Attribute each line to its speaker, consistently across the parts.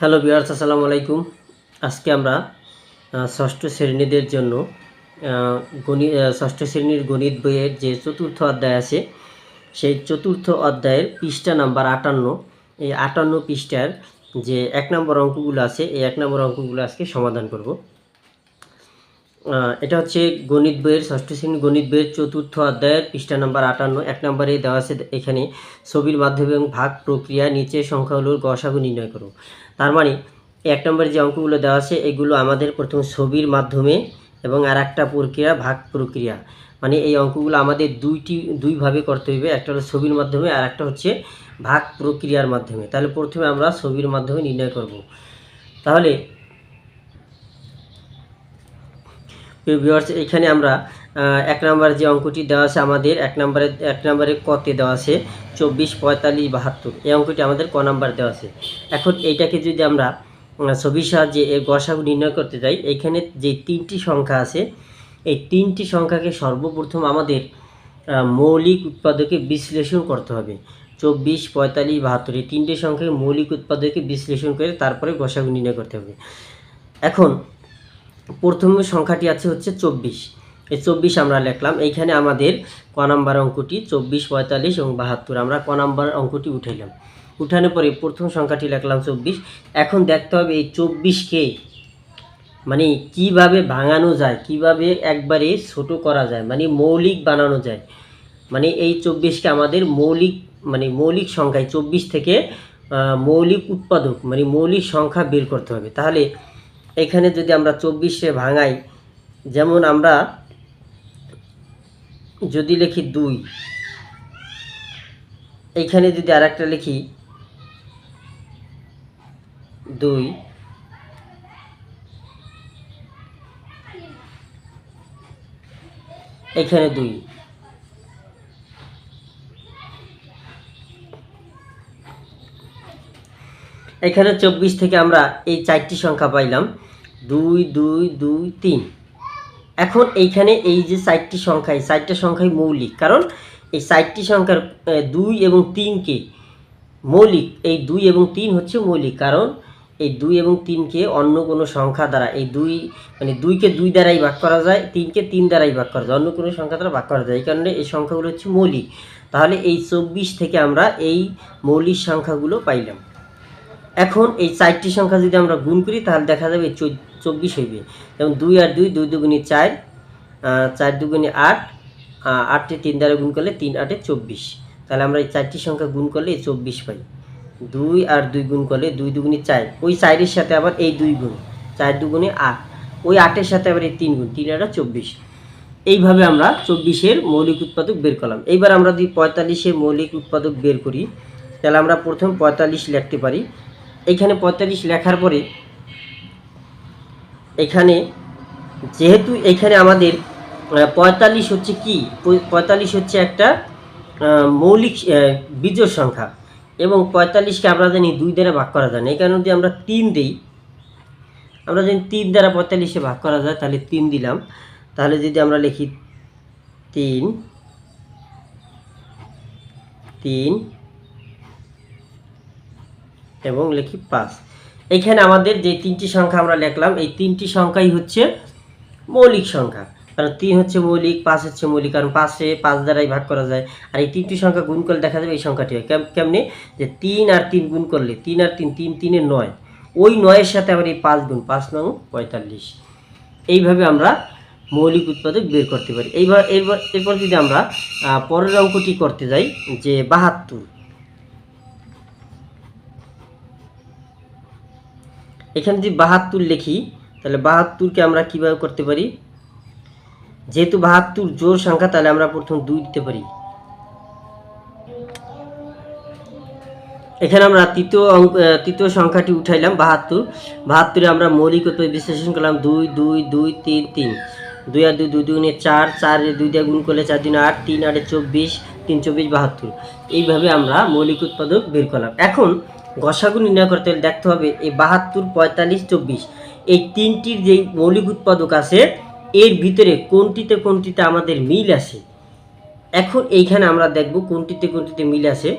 Speaker 1: Hello বিহার্স আসসালামু আলাইকুম। আজকে আমরা ষষ্ঠ শ্রেণীদের জন্য গণিত ষষ্ঠ শ্রেণির গণিত বইয়ের যে চতুর্থ অধ্যায় আছে, সেই চতুর্থ অধ্যায়ের পৃষ্ঠা নাম্বার আটান্ন। এই আটান্ন পৃষ্ঠার যে এক নম্বর অঙ্কগুলো আছে, এই এক নম্বর অঙ্কগুলো আজকে সমাধান করব। এটা হচ্ছে গণিত বইয়ের ষষ্ঠ শ্রেণির গণিত বইয়ের চতুর্থ অধ্যায়ের পৃষ্ঠা নাম্বার আটান্ন। এক নম্বরে দেওয়া আছে এখানে, ছবির মাধ্যমে এবং ভাগ প্রক্রিয়া নিচে সংখ্যাগুলোর গসাগু নির্ণয় করো। তার মানে এক নম্বরে যে অঙ্কগুলো দেওয়া আছে, এগুলো আমাদের প্রথম ছবির মাধ্যমে এবং আর একটা প্রক্রিয়া, ভাগ প্রক্রিয়া। মানে এই অঙ্কগুলো আমাদের দুইটি, দুইভাবে করতে হবে। একটা হলো ছবির মাধ্যমে আর একটা হচ্ছে ভাগ প্রক্রিয়ার মাধ্যমে। তাহলে প্রথমে আমরা ছবির মাধ্যমে নির্ণয় করব। তাহলে ভিউয়ার্স এখানে আমরা এক নম্বর যে অঙ্কটি দেওয়া আছে আমাদের, এক নম্বরে এক নম্বরে কতে দেওয়া আছে চব্বিশ, পঁয়তাল্লিশ, বাহাত্তর। এই অঙ্কটি আমাদের ক নাম্বার দেওয়া আছে। এখন এইটাকে যদি আমরা ছবির সাহায্যে এর গসাগু নির্ণয় করতে যাই এখানে যে তিনটি সংখ্যা আছে, এই তিনটি সংখ্যাকে সর্বপ্রথম আমাদের মৌলিক উৎপাদকে বিশ্লেষণ করতে হবে। চব্বিশ, পঁয়তাল্লিশ, বাহাত্তর, এই তিনটি সংখ্যাকে মৌলিক উৎপাদকে বিশ্লেষণ করে তারপরে গসাগু নির্ণয় করতে হবে। এখন প্রথম সংখ্যাটি আছে হচ্ছে চব্বিশ। এই চব্বিশ আমরা লিখলাম। এইখানে আমাদের ক নাম্বার অঙ্কটি চব্বিশ, পঁয়তাল্লিশ এবং বাহাত্তর। আমরা ক নাম্বার অঙ্কটি উঠাইলাম। উঠানোর পরে প্রথম সংখ্যাটি লিখলাম চব্বিশ। এখন দেখতে হবে এই চব্বিশকে মানে কীভাবে ভাঙানো যায়, কীভাবে একবারে ছোট করা যায় মানে মৌলিক বানানো যায়। মানে এই চব্বিশকে আমাদের মৌলিক মানে মৌলিক সংখ্যায় চব্বিশ থেকে মৌলিক উৎপাদক মানে মৌলিক সংখ্যা বের করতে হবে। তাহলে এখানে যদি আমরা চব্বিশে ভাঙাই, যেমন আমরা যদি লিখি দুই এইখানে যদি আর একটা লিখি দুই, এখানে দুই। এখানে চব্বিশ থেকে আমরা এই চারটি সংখ্যা পাইলাম। দুই দুই দুই, তিন। এখন এইখানে এই যে চারটি সংখ্যা, এই চারটা সংখ্যাই মৌলিক। কারণ এই চারটি সংখ্যার দুই এবং তিনকে মৌলিক, এই দুই এবং তিন হচ্ছে মৌলিক। কারণ এই দুই এবং তিনকে অন্য কোনো সংখ্যা দ্বারা, এই দুই মানে দুইকে দুই দ্বারাই ভাগ করা যায়, তিনকে তিন দ্বারাই ভাগ করা যায়, অন্য কোনো সংখ্যা দ্বারা ভাগ করা যায়। এই কারণে এই সংখ্যাগুলো হচ্ছে মৌলিক। তাহলে এই চব্বিশ থেকে আমরা এই মৌলিক সংখ্যাগুলো পাইলাম। এখন এই চারটি সংখ্যা যদি আমরা গুণ করি, তাহলে দেখা যাবে চব্বিশ হইবে। যেমন দুই আর দুই দুই দুগুণি চার চার দুগুণি আট আটটি তিন দ্বারা গুণ করলে তিন, আটে চব্বিশ। তাহলে আমরা এই চারটি সংখ্যা গুণ করলে এই চব্বিশ পাই। দুই আর দুই গুণ করলে দুই দুগুণি চার। ওই চারের সাথে আবার এই দুই গুণ, চার দুগুণে আট। ওই আটের সাথে আবার এই তিন গুণ, তিন আটা চব্বিশ। এইভাবে আমরা চব্বিশের মৌলিক উৎপাদক বের করলাম। এইবার আমরা যদি পঁয়তাল্লিশের মৌলিক উৎপাদক বের করি, তাহলে আমরা প্রথম পঁয়তাল্লিশ লিখতে পারি। এইখানে পঁয়তাল্লিশ লেখার পরে এখানে যেহেতু এখানে আমাদের পঁয়তাল্লিশ হচ্ছে কি? পঁয়তাল্লিশ হচ্ছে একটা মৌলিক আহ, সংখ্যা এবং পঁয়তাল্লিশকে আমরা জানি দুই দ্বারা ভাগ করা যায় না। এই কারণে যদি আমরা তিন দিই আমরা যদি তিন দ্বারা পঁয়তাল্লিশে ভাগ করা যায় তাহলে তিন দিলাম। তাহলে যদি আমরা লিখি তিন তিন এবং লিখি পাঁচ। এখানে আমাদের যে তিনটি সংখ্যা আমরা লিখলাম, এই তিনটি সংখ্যাই হচ্ছে মৌলিক সংখ্যা। কারণ তিন হচ্ছে মৌলিক, পাঁচ হচ্ছে মৌলিক, কারণ পাঁচে পাঁচ দ্বারাই ভাগ করা যায়। আর এই তিনটি সংখ্যা গুণ করলে দেখা যাবে এই সংখ্যাটি হয়। কেম- কেমনে? যে তিন আর তিন গুণ করলে, তিন আর তিন তিন তিনে নয়। ওই নয়ের সাথে আবার এই পাঁচ গুণ, পাঁচ নং পঁয়তাল্লিশ। এইভাবে আমরা মৌলিক উৎপাদক বের করতে পারি। এইবার এরপর যদি আমরা পরের অঙ্কটি করতে যাই, যে বাহাত্তর। এখানে যদি বাহাত্তর লিখি, তাহলে বাহাত্তরকে আমরা কীভাবে করতে পারি? যেহেতু বাহাত্তর জোর সংখ্যা, তাহলে আমরা প্রথম দুই দিতে পারি। এখানে আমরা তৃতীয় অঙ্ক তৃতীয় সংখ্যাটি উঠাইলাম, বাহাত্তর। বাহাত্তরে আমরা মৌলিক বিশ্লেষণ করলাম, দুই দুই দুই, তিন তিন। দুই আর দুই দুই দুগুণে চার চার দুই দিয়ে গুণ করলে চার দিন আট, তিন আটে চব্বিশ, তিন, চব্বিশ, বাহাত্তর। এইভাবে আমরা মৌলিক উৎপাদক বের করলাম। এখন গসাগু নির্ণয় করতে হলে দেখতে হবে এই বাহাত্তর, পঁয়তাল্লিশ, চব্বিশ। এই তিনটির যেই মৌলিক উৎপাদক আছে, এর ভিতরে কোনটিতে কোনটিতে আমাদের মিল আছে? এখন এইখানে আমরা দেখব কোনটিতে কোনটিতে মিল আছে।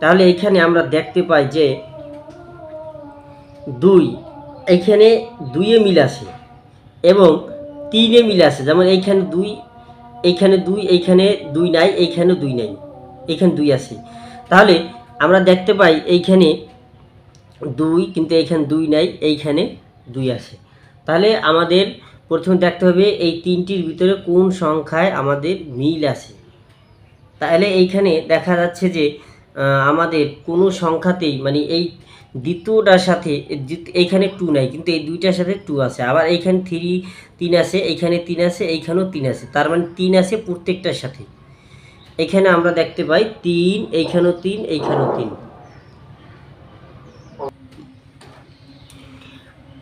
Speaker 1: তাহলে এইখানে আমরা দেখতে পাই যে দুই, এইখানে দুইয়ে মিল আছে এবং তিনে মিল আছে। যেমন এইখানে দুই এইখানে দুই এইখানে দুই নাই, এইখানে দুই নাই, এইখানে দুই আছে। তাহলে আমরা দেখতে পাই এইখানে দুই কিন্তু এইখানে দুই নাই, এইখানে দুই আছে। তাহলে আমাদের প্রথমে দেখতে হবে এই তিনটির ভিতরে কোন সংখ্যায় আমাদের মিল আছে। তাহলে এইখানে দেখা যাচ্ছে যে আমাদের কোনো সংখ্যাতেই মানে এই দ্বিতীয়টার সাথে এইখানে টু নাই, কিন্তু এই দুইটার সাথে টু আছে। আবার এইখানে থ্রি তিন আছে, এইখানে তিন আছে, এইখানেও তিন আছে। তার মানে তিন আছে প্রত্যেকটার সাথে। এখানে আমরা দেখতে পাই তিন, এইখানেও তিন এইখানেও তিন।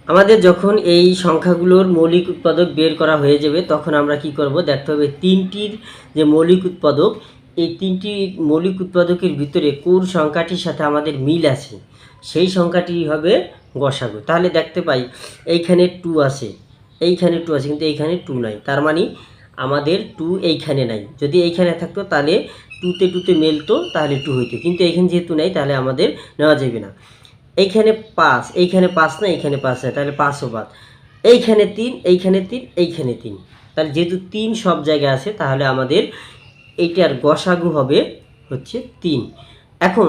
Speaker 1: আমাদের যখন এই সংখ্যাগুলোর মৌলিক উৎপাদক বের করা হয়ে যাবে, তখন আমরা কি করব? দেখতে হবে তিনটির যে মৌলিক উৎপাদক, এই তিনটি মৌলিক উৎপাদকের ভিতরে কোন সংখ্যাটির সাথে আমাদের মিল আছে? সেই সংখ্যাটি হবে গসাগু। তাহলে দেখতে পাই, এইখানে টু আছে, এইখানে টু আছে, কিন্তু এইখানে টু নাই। তার মানে আমাদের টু এইখানে নাই। যদি এইখানে থাকতো, তাহলে টুতে টুতে মেলতো, তাহলে টু হইতো। কিন্তু এইখানে যেহেতু নাই, তাহলে আমাদের নেওয়া যাবে না। এইখানে পাঁচ এইখানে পাঁচ না, এইখানে পাঁচ না, তাহলে পাঁচও বাদ। এইখানে তিন এইখানে তিন এইখানে তিন। তাহলে যেহেতু তিন সব জায়গায় আছে, তাহলে আমাদের এইটার গসাগু হবে হচ্ছে তিন। এখন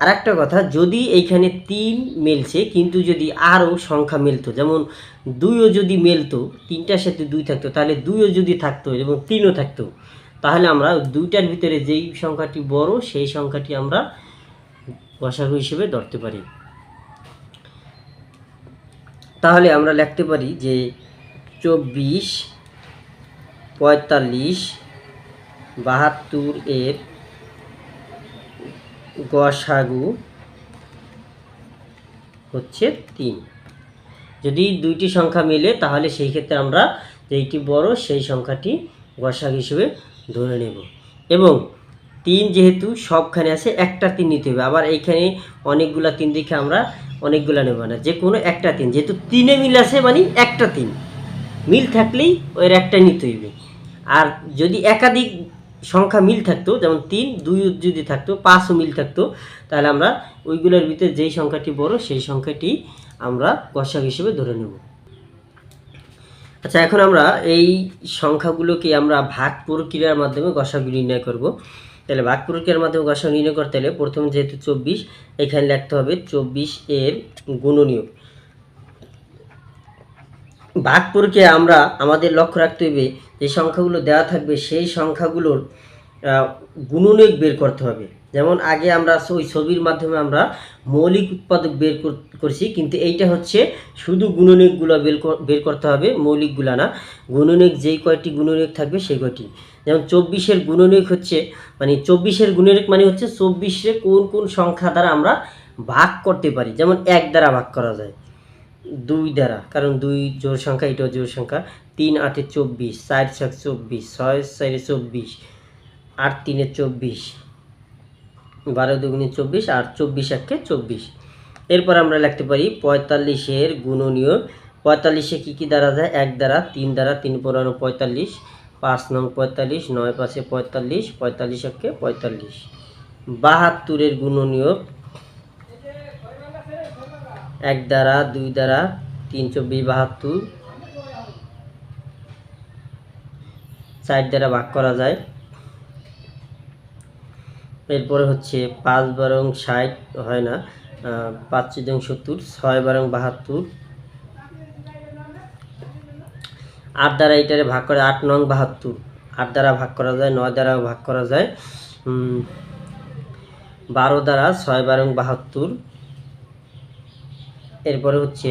Speaker 1: আরেকটা কথা, যদি এইখানে তিন মেলছে, কিন্তু যদি আরও সংখ্যা মেলতো, যেমন দুইও যদি মেলতো, তিনটার সাথে দুই থাকতো, তাহলে দুইও যদি থাকতো এবং তিনও থাকতো, তাহলে আমরা দুইটার ভিতরে যেই সংখ্যাটি বড়, সেই সংখ্যাটি আমরা গসাগু হিসেবে ধরতে পারি। তাহলে আমরা লিখতে পারি যে চব্বিশ পঁয়তাল্লিশ বাহাত্তর এর গসাগু হচ্ছে তিন। যদি দুইটি সংখ্যা মিলে তাহলে সেই ক্ষেত্রে আমরা যেইটি বড় সেই সংখ্যাটি গসাগ হিসেবে ধরে নেব। এবং তিন যেহেতু, সবখানে আছে, একটা তিন নিতে হবে। আবার এইখানে অনেকগুলা তিন দেখে আমরা অনেকগুলা নেব না। যে কোনো একটা তিন। যেহেতু তিনে মিল আছে মানে একটা তিন। মিল থাকলেই ওর একটা নিতে হইবে। আর যদি একাধিক সংখ্যা মিল থাকতো, যেমন তিন, দুই যদি থাকতো, পাঁচও মিল থাকতো, তাহলে আমরা ওইগুলোর ভিতরে যেই সংখ্যাটি বড়, সেই সংখ্যাটি আমরা গসাগ হিসেবে ধরে নেব। আচ্ছা এখন আমরা এই সংখ্যাগুলোকে আমরা ভাগ প্রক্রিয়ার মাধ্যমে গসাগু নির্ণয় করব। তাহলে প্রক্রিয়ার মাধ্যমে গসাগু নির্ণয় করতে হলে প্রথম যেহেতু চব্বিশ, এখানে লিখতে হবে চব্বিশ এর গুণনীয় ভাগ প্রক্রিয়া আমরা, আমাদের লক্ষ্য রাখতে হবে যে সংখ্যাগুলো দেওয়া থাকবে, সেই সংখ্যাগুলোর গুণনীয় বের করতে হবে। যেমন আগে আমরা ওই ছবির মাধ্যমে আমরা মৌলিক উৎপাদক বের কর- করছি, কিন্তু এইটা হচ্ছে শুধু গুণনীয়কগুলো বের কর- বের করতে হবে, মৌলিকগুলো না। গুণনীয়ক যেই কয়টি গুণনীয়ক থাকবে সেই কয়টি যেমন চব্বিশের গুণনীয়ক হচ্ছে মানে চব্বিশের গুণনীয়ক মানে হচ্ছে চব্বিশে কোন কোন সংখ্যা দ্বারা আমরা ভাগ করতে পারি? যেমন এক দ্বারা ভাগ করা যায়, দুই দ্বারা, কারণ দুই জোর সংখ্যা, এটাও জোর সংখ্যা। তিন আটে চব্বিশ, চার ছক চব্বিশ, ছয় চারে চব্বিশ, আট তিনে চব্বিশ। বারো দুগুণে চব্বিশ আর চব্বিশ একে চব্বিশ। এরপর আমরা লিখতে পারি পঁয়তাল্লিশের গুণনীয় পঁয়তাল্লিশে কী কী দ্বারা যায়? এক দ্বারা, তিন দ্বারা, তিন পনেরো, পঁয়তাল্লিশ, পাঁচ নং পঁয়তাল্লিশ, নয় পাঁচে পঁয়তাল্লিশ পঁয়তাল্লিশ একে পঁয়তাল্লিশ। বাহাত্তরের গুণনীয় এক দ্বারা, দুই দ্বারা, তিন চব্বিশ, বাহাত্তর। চার দ্বারা ভাগ করা যায়। এরপরে হচ্ছে পাঁচ বারং ষাট হয় না পাঁচ চিদং সত্তর ছয় বারং বাহাত্তর। আট দ্বারা এটারে ভাগ করে আট নং বাহাত্তর। আট দ্বারা ভাগ করা যায় নয় দ্বারা ভাগ করা যায়। বারো দ্বারা ছয় বারং বাহাত্তর। এরপরে হচ্ছে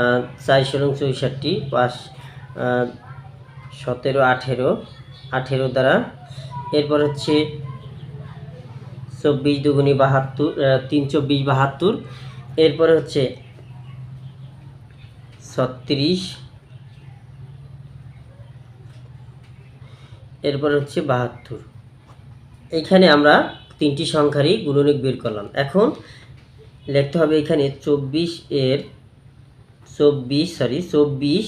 Speaker 1: আহ, চার সরং চৌষট্টি পাঁচ সতেরো আঠেরো আঠেরো দ্বারা। এরপর হচ্ছে চব্বিশ দুগুনি বাহাত্তর তিন চব্বিশ বাহাত্তর। এরপরে হচ্ছে ছত্রিশ। এরপর হচ্ছে বাহাত্তর। এইখানে আমরা তিনটি সংখ্যারই গুণনিক বের করলাম। এখন লিখতে হবে এখানে চব্বিশ এর চব্বিশ সরি চব্বিশ,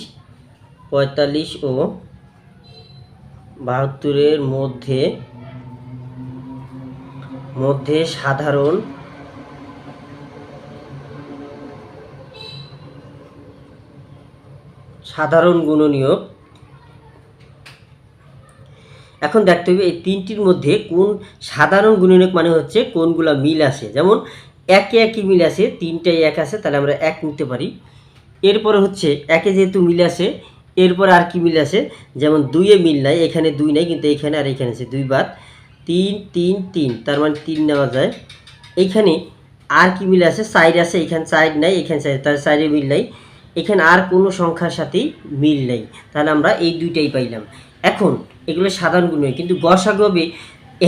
Speaker 1: পঁয়তাল্লিশ ও বাহাত্তরের মধ্যে মধ্যে সাধারণ সাধারণ গুণনীয় এখন দেখতে হবে এই তিনটির মধ্যে কোন সাধারণ গুণনীয়ক মানে হচ্ছে কোনগুলা মিল আছে। যেমন একে একই মিল আছে, তিনটাই এক আছে, তাহলে আমরা এক নিতে পারি। এরপরে হচ্ছে একে যেহেতু মিল আছে, এরপর আর কি মিল আছে? যেমন দুইয়ে মিল নাই, এখানে দুই নাই, কিন্তু এখানে আর এখানে আছে, দুই বাদ। তিন তিন তিন, তার মানে তিন নেওয়া যায়। এইখানে আর কি মিল আছে? সাইড আছে, এখানে সাইড নাই, এখানে সাইড তার সাইডে মিল নাই। এখানে আর কোনো সংখ্যার সাথেই মিল নেই। তাহলে আমরা এই দুইটাই পাইলাম। এখন এগুলো সাধারণ গুণ কিন্তু গসাগবে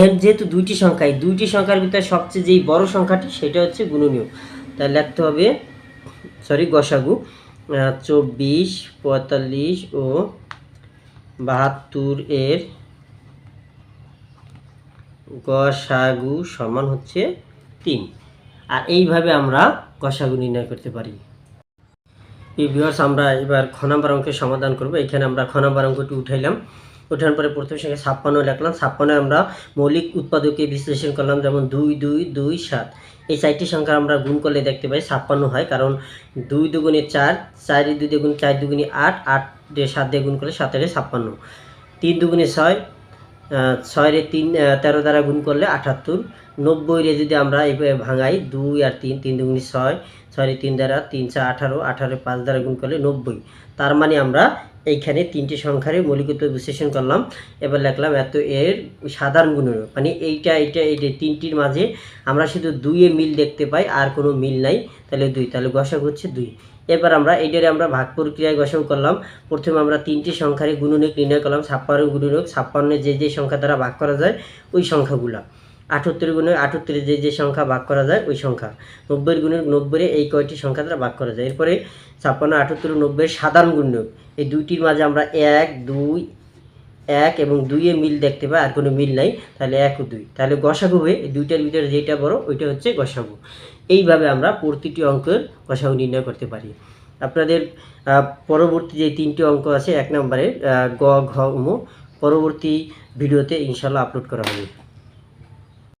Speaker 1: এর যেহেতু দুইটি সংখ্যা দুইটি সংখ্যার ভিতরে সবচেয়ে যেই বড় সংখ্যাটি, সেটা হচ্ছে গুণনীয়। তাহলে লিখতে হবে সরি গসাগু চব্বিশ, পঁয়তাল্লিশ ও বাহাত্তর এর গসাগু সমান হচ্ছে তিন। আর এইভাবে আমরা গসাগু নির্ণয় করতে পারি। এই আমরা এবার খ অঙ্কের সমাধান করব। এখানে আমরা খ অঙ্কটি উঠাইলাম। ওঠানোর পরে প্রথম সঙ্গে ছাপ্পান্ন লিখলাম। ছাপ্পান্ন আমরা মৌলিক উৎপাদকে বিশ্লেষণ করলাম, যেমন দুই দুই দুই, সাত। এই চারটি সংখ্যা আমরা গুণ করলে দেখতে পাই ছাপ্পান্ন হয়, কারণ দুই দুগুণে চার চার দুই দুগুণ চার দুগুণে আট আট দিয়ে সাত দিয়ে গুণ করলে সাতের ছাপ্পান্ন। তিন দুগুণে ছয় আহ, ছয় রে তিন তেরো দ্বারা গুণ করলে আটাত্তর। নব্বই রে যদি আমরা এইভাবে ভাঙাই দুই আর তিন তিন দুগুণে ছয় ছয় রে তিন দ্বারা তিন চার আঠারো আঠারো পাঁচ দ্বারা গুণ করলে নব্বই। তার মানে আমরা এইখানে তিনটি সংখ্যারে মৌলিকত্ব বিশ্লেষণ করলাম। এবার লিখলাম এত এর সাধারণ গুণনীয়ক মানে এইটা এইটা এইটা তিনটির মাঝে আমরা শুধু দুইয়ে মিল দেখতে পাই আর কোনো মিল নাই। তাহলে দুই তাহলে গসাগু হচ্ছে দুই। এবার আমরা এইটারে আমরা ভাগ প্রক্রিয়ায় গসাগু করলাম। প্রথমে আমরা তিনটি সংখ্যারে গুণনীয়ক নির্ণয় করলাম, ছাপ্পান্ন গুণনীয়ক, ছাপ্পান্ন যে যে সংখ্যা দ্বারা ভাগ করা যায়, ওই সংখ্যাগুলা। আটাত্তর গুণে আটাত্তরে যে যে সংখ্যা ভাগ করা যায়, ওই সংখ্যা। নব্বই গুণের নব্বই এই কয়টি সংখ্যা দ্বারা ভাগ করা যায়। এরপরে ছাপ্পান্ন, আটাত্তর, নব্বই সাধারণ গুণনীয়ক। এই দুইটির মাঝে আমরা এক, দুই, এক এবং দুইয়ে মিল দেখতে পাই, আর কোনো মিল নাই, তাহলে এক ও দুই। তাহলে গসাগু হয়ে দুইটার ভিতরে যেটা বড়, ওইটা হচ্ছে গসাগু। এইভাবে আমরা প্রতিটি অঙ্কের কষাও নির্ণয় করতে পারি। আপনাদের পরবর্তী যে তিনটি অঙ্ক আছে, এক নম্বরের গ, ঘ ম পরবর্তী ভিডিওতে ইনশাল্লাহ আপলোড করা হবে।